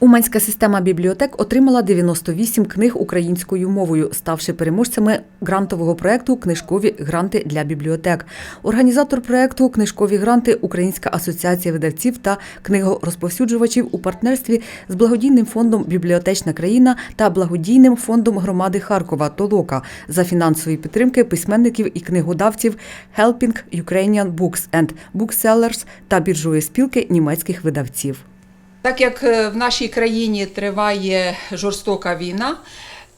Уманська система бібліотек отримала 98 книг українською мовою, ставши переможцями грантового проекту Книжкові гранти для бібліотек. Організатор проекту Книжкові гранти Українська асоціація видавців та книгорозповсюджувачів у партнерстві з благодійним фондом Бібліотечна країна та благодійним фондом громади Харкова Толока за фінансової підтримки письменників і книгодавців Helping Ukrainian Books and Booksellers та біржової спілки німецьких видавців. Так як е, в нашій країні триває жорстока війна,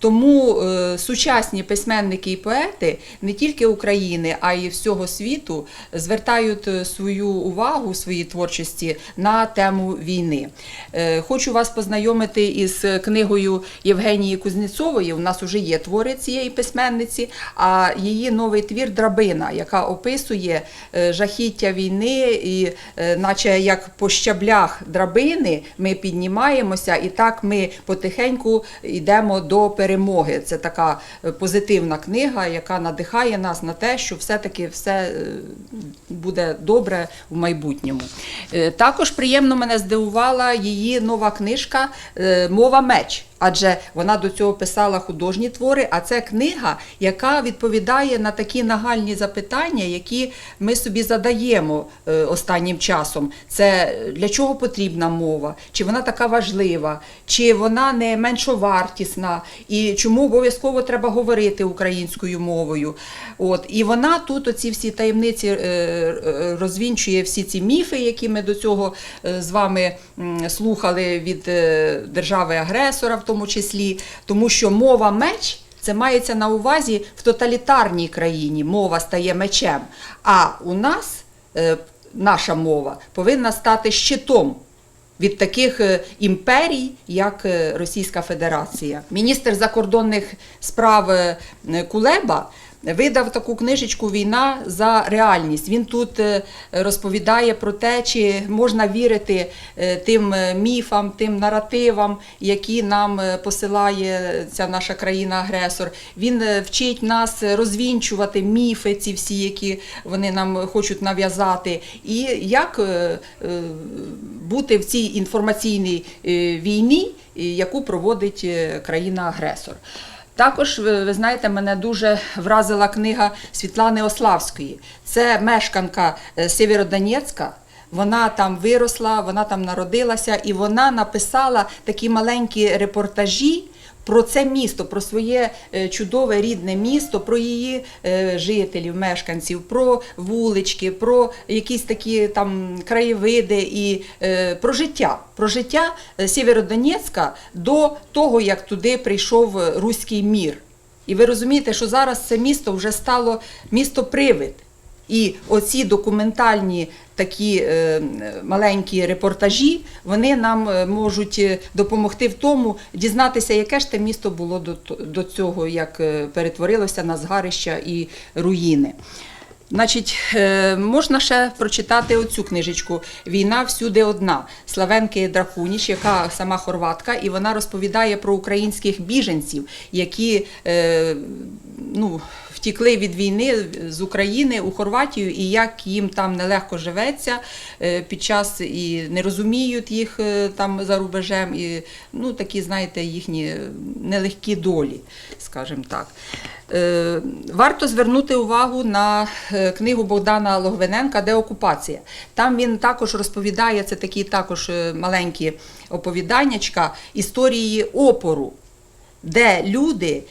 тому е, сучасні письменники і поети не тільки України, а й всього світу звертають е, свою увагу своїй творчості на тему війни. Е, Хочу вас познайомити із книгою Євгенії Кузнєцової. У нас вже є твори цієї письменниці, а її новий твір Драбина, яка описує жахіття війни, і наче як по щаблях драбини ми піднімаємося, і так ми потихеньку йдемо до перемоги. Це така е, позитивна книга, яка надихає нас на те, що все-таки все е, буде добре в майбутньому. Е, Також приємно мене здивувала її нова книжка Мова меч. Адже вона до цього писала художні твори, а це книга, яка відповідає на такі нагальні запитання, які ми собі задаємо е, останнім часом. Це для чого потрібна мова? Чи вона така важлива, чи вона не меншовартісна, і чому обов'язково треба говорити українською мовою? От і вона тут оці всі таємниці е, е, розвінчує всі ці міфи, які ми до цього е, з вами слухали від е, держави-агресора, тому числі, тому що мова меч. Це мається на увазі в тоталітарній країні мова стає мечем. А у нас е, наша мова повинна стати щитом від таких е, імперій, як е, Російська Федерація. Міністр закордонних справ Кулеба видав таку книжечку Війна за реальність. Він тут е, розповідає про те, чи можна вірити е, тим е, міфам, тим наративам, які нам посилає ця наша країна-агресор. Він вчить нас розвінчувати міфи, ці всі, які вони нам хочуть нав'язати, і як бути в цій інформаційній війні, яку проводить країна-агресор. Також ви, знаєте, мене дуже вразила книга Світлани Ославської. Це мешканка е, Сєвєродонецька. Вона там виросла, вона там народилася, і вона написала такі маленькі репортажі. Про це місто, про своє е, чудове рідне місто, про її е, жителів, мешканців, про вулички, про якісь такі там краєвиди і е, про життя, про життя Сєвєродонецька до того, як туди прийшов руський мір. І ви розумієте, що зараз це місто вже стало місто-привид. І оці документальні такі е, маленькі репортажі, вони нам е, можуть е, допомогти в тому дізнатися, яке ж те місто було до, цього, як перетворилося на згарища і руїни. Значить, можна ще прочитати оцю книжечку Війна всюди одна Славенки Дракуніч, яка сама хорватка, і вона розповідає про українських біженців, які ну, втікли від війни з України у Хорватію, і як їм там нелегко живеться е, під час і не розуміють їх е, там за рубежем, і ну, такі, знаєте, їхні нелегкі долі, скажімо так. Е, Варто звернути увагу на книгу Богдана Логвиненка Деокупація. Там він також розповідає, це такі також маленькі оповіданнячка історії опору, де люди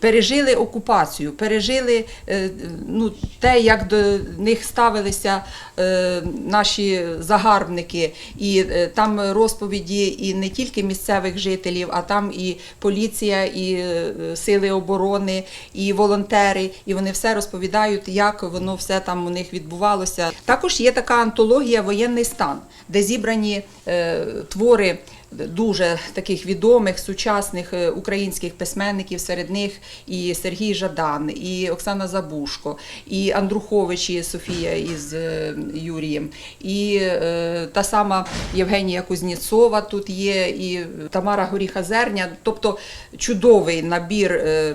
пережили окупацію, пережили е, ну, те, як до них ставилися е, наші загарбники, і е, там розповіді і не тільки місцевих жителів, а там і поліція, і е, сили оборони, і волонтери, і вони все розповідають, як воно все там у них відбувалося. Також є така антологія Воєнний стан, де зібрані е, твори дуже таких відомих сучасних е, українських письменників. Серед них і Сергій Жадан, і Оксана Забушко, і Андрухович, і Софія із е, Юрієм, і е, та сама Євгенія Кузнєцова тут є, і Тамара Горіха-Зерня. Тобто чудовий набір е,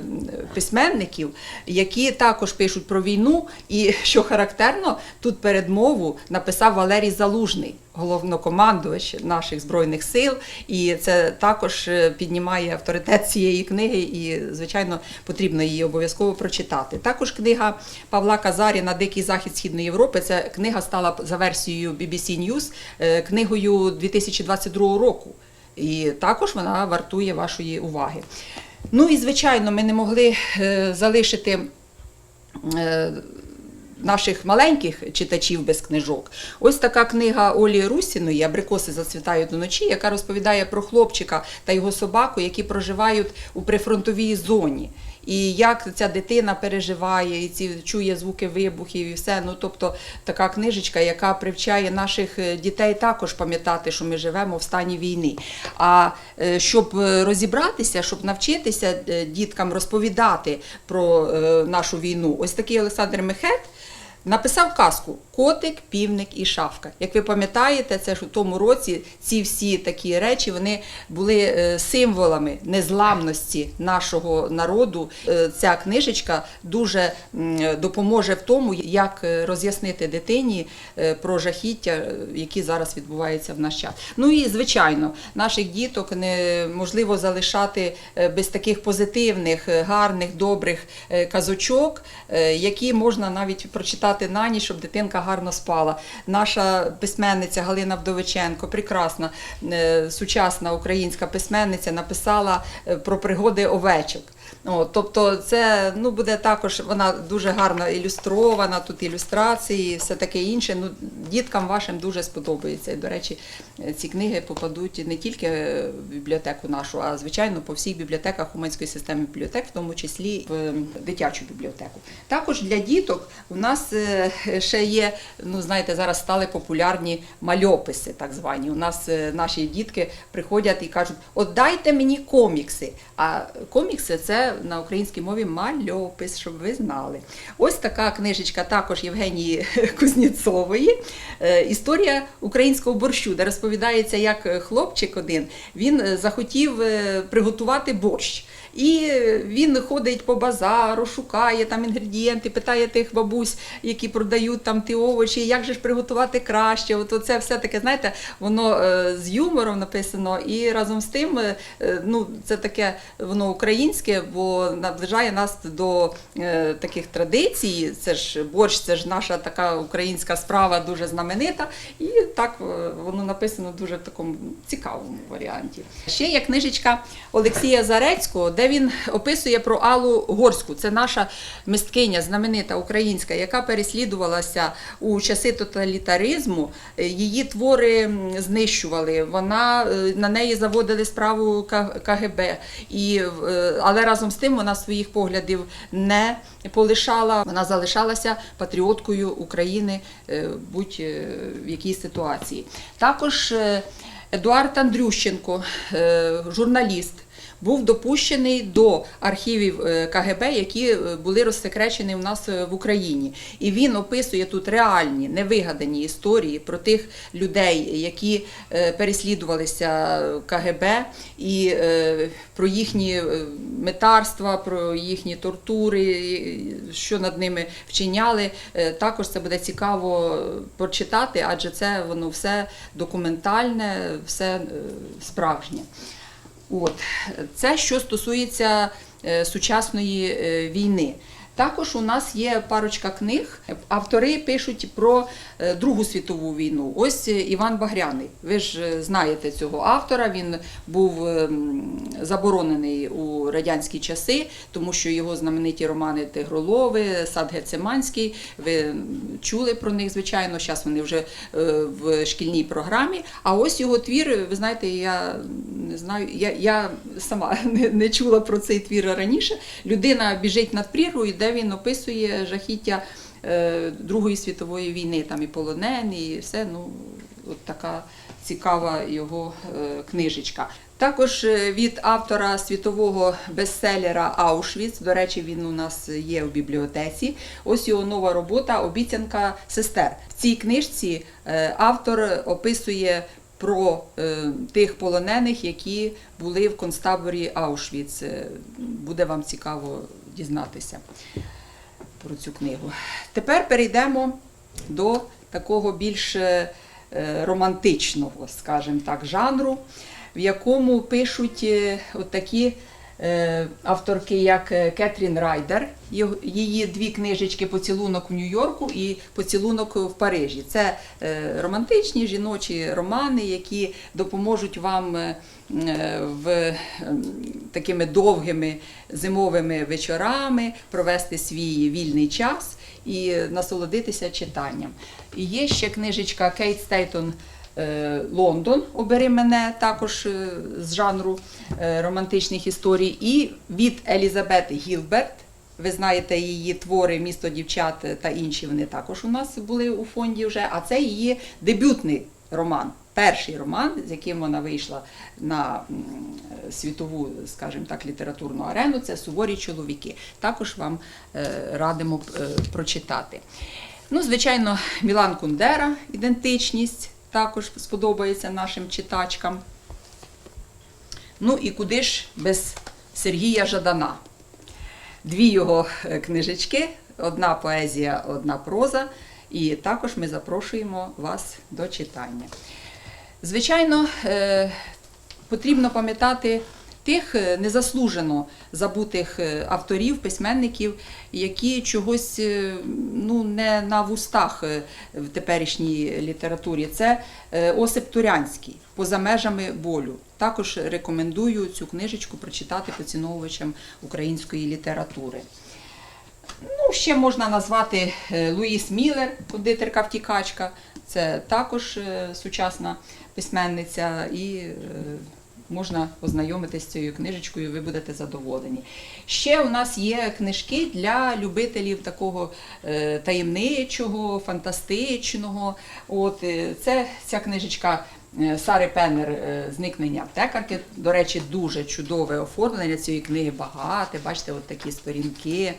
письменників, які також пишуть про війну. І що характерно, тут передмову написав Валерій Залужний. Головнокомандувач наших збройних сил, і це також е, піднімає авторитет цієї книги, і звичайно потрібно її обов'язково прочитати. Також книга Павла Казаріна Дикий захід Східної Європи. Це книга стала за версією BBC News е, книгою 2022 року. І також вона вартує вашої уваги. Ну і звичайно, ми не могли е, залишити. Наших маленьких читачів без книжок. Ось така книга Олі Русіної Абрикоси зацвітають уночі, яка розповідає про хлопчика та його собаку, які проживають у прифронтовій зоні. І як ця дитина переживає, і ці чує звуки вибухів, і все. Ну тобто така книжечка, яка привчає наших е, дітей також пам'ятати, що ми живемо в стані війни. А е, щоб е, розібратися, щоб навчитися діткам розповідати про нашу війну, ось такий Олександр Мехет. Написав казку Котик, півник і шавка. Як ви пам'ятаєте, це ж у тому році ці всі такі речі вони були е, символами незламності нашого народу. Е, Ця книжечка дуже допоможе в тому, як е, роз'яснити дитині про жахіття, які зараз відбуваються в наш час. Ну і звичайно, наших діток неможливо залишати без таких позитивних, гарних, добрих казочок, які можна навіть прочитати на ніч, щоб дитинка гарно спала. Наша письменниця Галина Вдовиченко, прекрасна е, сучасна українська письменниця, написала е, про пригоди овечок. О, тобто, це ну буде також вона дуже гарно ілюстрована, тут ілюстрації, все таке інше. Ну, діткам вашим дуже сподобається. І, до речі, ці книги попадуть не тільки в бібліотеку нашу, а звичайно по всіх бібліотеках Уманської системи бібліотек, в тому числі в дитячу бібліотеку. Також для діток у нас е, ще є, ну знаєте, зараз стали популярні мальописи, так звані. У нас е, наші дітки приходять і кажуть: от дайте мені комікси. А комікси це на українській мові мальопис, щоб ви знали. Ось така книжечка також Євгенії Кузніцової. Е, Історія українського борщу, де розповідається, як е, хлопчик один він е, захотів приготувати борщ. І він ходить по базару, шукає там інгредієнти, питає тих бабусь, які продають там ті овочі, як же ж приготувати краще. От це все таке, знаєте, воно е, з юмором написано, і разом з тим, е, ну це таке воно українське, бо наближає нас до е, таких традицій. Це ж борщ, це ж наша така українська справа, дуже знаменита. І так воно написано дуже в такому цікавому варіанті. Ще є книжечка Олексія Зарецького, де він описує про Аллу Горську. Це наша мисткиня, знаменита українська, яка переслідувалася у часи тоталітаризму. Її твори знищували. Вона е, на неї заводили справу КГБ. І, е, але разом з тим вона своїх поглядів не полишала. Вона залишалася патріоткою України е, будь-в якій ситуації. Також Едуард Андрющенко, журналіст. Був допущений до архівів е, КГБ, які е, були розсекречені у нас е, в Україні. І він описує тут реальні, невигадані історії про тих людей, які переслідувалися КГБ, і про їхні метарства, про їхні тортури, що над ними вчиняли. Також це буде цікаво прочитати, адже це воно все документальне, все справжнє. От це що стосується е, сучасної е, війни. Також у нас є парочка книг. Автори пишуть про е, Другу світову війну. Ось е, Іван Багряний. Ви ж е, знаєте цього автора. Він був ем, заборонений у радянські часи, тому що його знамениті романи Тигролови, Сад Гецеманський. Ви чули про них, звичайно. Зараз вони вже в шкільній програмі. А ось його твір, ви знаєте, я не знаю, я, я сама не, не чула про цей твір раніше. Людина біжить над прірвою, де він описує жахіття е, Другої світової війни, там і полонений, і все. Ну, от така цікава його е, книжечка. Також е, від автора світового бестселера Аушвіц, до речі, він у нас є в бібліотеці. Ось його нова робота Обіцянка сестер. В цій книжці автор описує про тих полонених, які були в концтаборі Аушвіц. Буде вам цікаво дізнатися про цю книгу. Тепер перейдемо до такого більш е, романтичного, скажімо так, жанру, в якому пишуть отакі е, авторки, як е, Кетрін Райдер. Її дві книжечки Поцілунок в Нью-Йорку і Поцілунок в Парижі. Це е, романтичні жіночі романи, які допоможуть вам е, е, в такими довгими зимовими вечорами провести свій вільний час і насолодитися читанням. І є ще книжечка Кейт Стейтон е, Лондон. Обери мене також е, з жанру е, романтичних історій. І від Елізабети Гілберт. Ви знаєте її твори Місто дівчат та інші вони також у нас були у фонді вже. А це її дебютний роман. Перший роман, з яким вона вийшла на світову, скажімо так, літературну арену, це Суворі чоловіки. Також вам е, радимо е, прочитати. Ну, звичайно, Мілан Кундера, ідентичність також сподобається нашим читачкам. Ну і куди ж без Сергія Жадана? Дві його е, книжечки, одна поезія, одна проза. І також ми запрошуємо вас до читання. Звичайно, е, потрібно пам'ятати тих е, незаслужено забутих е, авторів, письменників, які чогось е, ну, не на вустах в теперішній літературі. Це Осип Турянський поза межами болю. Також рекомендую цю книжечку прочитати поціновувачам української літератури. Ну, ще можна назвати Луїс Міллер, кондитерка втікачка. Це також сучасна письменниця, і можна ознайомитися з цією книжечкою, ви будете задоволені. Ще у нас є книжки для любителів такого е, таємничого, фантастичного. От, е, це ця книжечка. Е, Сари Пеннер е, Зникнення аптекарки. До речі, дуже чудове оформлення цієї книги багате. Бачите, от такі сторінки.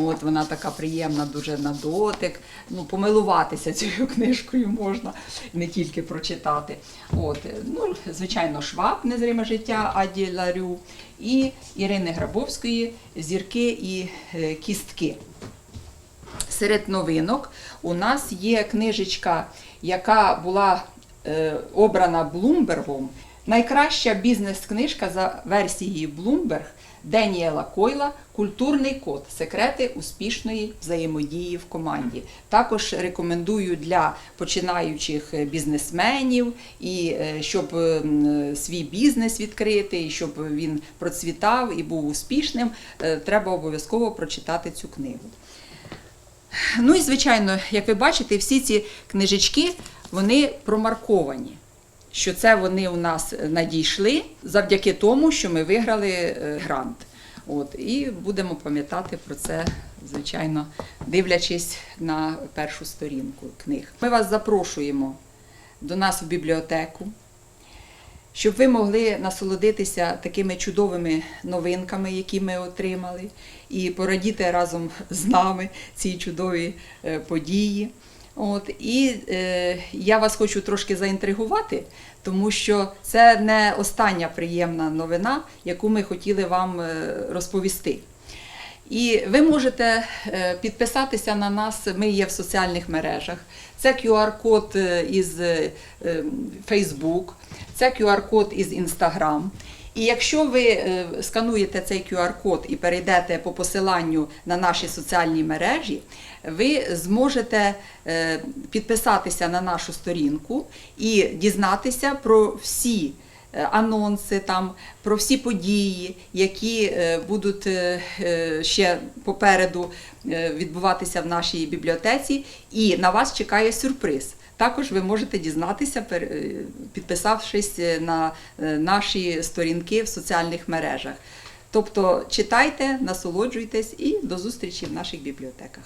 От вона така приємна, дуже на дотик. Ну, помилуватися цією книжкою можна, не тільки прочитати. От, е, ну, звичайно, Шваб, незриме життя Аді Ларю і Ірини Грабовської Зірки і кістки. Серед новинок у нас є книжечка, яка була обрана Блумбергом. Найкраща бізнес-книжка за версією Bloomberg Деніела Койла Культурний код. Секрети успішної взаємодії в команді. Також рекомендую для починаючих бізнесменів і е, щоб свій бізнес відкрити, і щоб він процвітав і був успішним. е, Треба обов'язково прочитати цю книгу. Ну і звичайно, як ви бачите, всі ці книжечки вони промарковані. Що це вони у нас надійшли завдяки тому, що ми виграли е, грант. От, і будемо пам'ятати про це, звичайно, дивлячись на першу сторінку книг. Ми вас запрошуємо до нас в бібліотеку, щоб ви могли насолодитися такими чудовими новинками, які ми отримали, і порадіти разом з нами ці чудові е, події. От, і е, я вас хочу трошки заінтригувати, тому що це не остання приємна новина, яку ми хотіли вам е, розповісти. І ви можете е, підписатися на нас. Ми є в соціальних мережах. Це QR-код е, із Facebook, це QR-код із Instagram. І якщо ви е, скануєте цей QR-код і перейдете по посиланню на наші соціальні мережі, ви зможете е, підписатися на нашу сторінку і дізнатися про всі е, анонси, там, про всі події, які будуть ще попереду відбуватися в нашій бібліотеці, і на вас чекає сюрприз. Також ви можете дізнатися, е, підписавшись на е, наші сторінки в соціальних мережах. Тобто читайте, насолоджуйтесь і до зустрічі в наших бібліотеках.